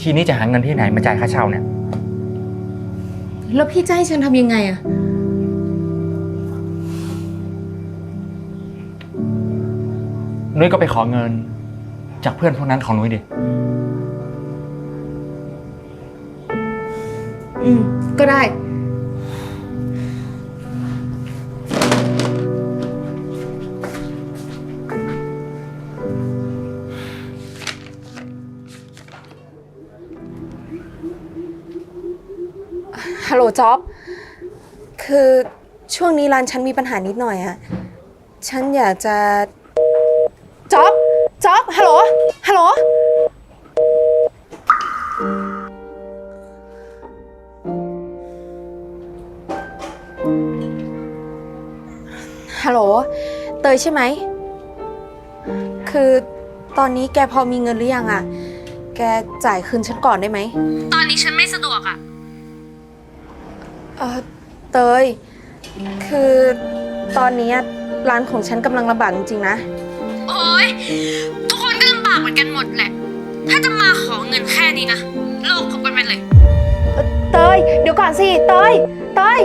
ทีนี้จะหาเงินที่ไหนมาจ่ายค่าเช่าเนี่ย แล้วพี่จะให้ฉันทำยังไงอะนุ้ยก็ไปขอเงิน จากเพื่อนพวกนั้นของนุ้ยดิ อืม ก็ได้ ฮัลโหลจ๊อบ คือช่วงนี้ร้านฉันมีปัญหานิดหน่อยอะฉันอยากจะจ๊อบจ๊อบฮัลโหลฮัลโหลฮัลโหลเตยใช่ไหม คือตอนนี้แกพอมีเงินหรือยังอะแกจ่ายคืนฉันก่อนได้ไหม ตอนนี้ฉันไม่สะดวกอะ เออเตย คือตอนนี้ร้านของฉันกำลังลำบากจริงๆนะ โอ้ยทุกคนก็ลำบากเหมือนกันหมดแหละ ถ้าจะมาขอเงินแค่นี้นะโลกคบกันไปเลย เตย เดี๋ยวก่อนสิ เตย เตย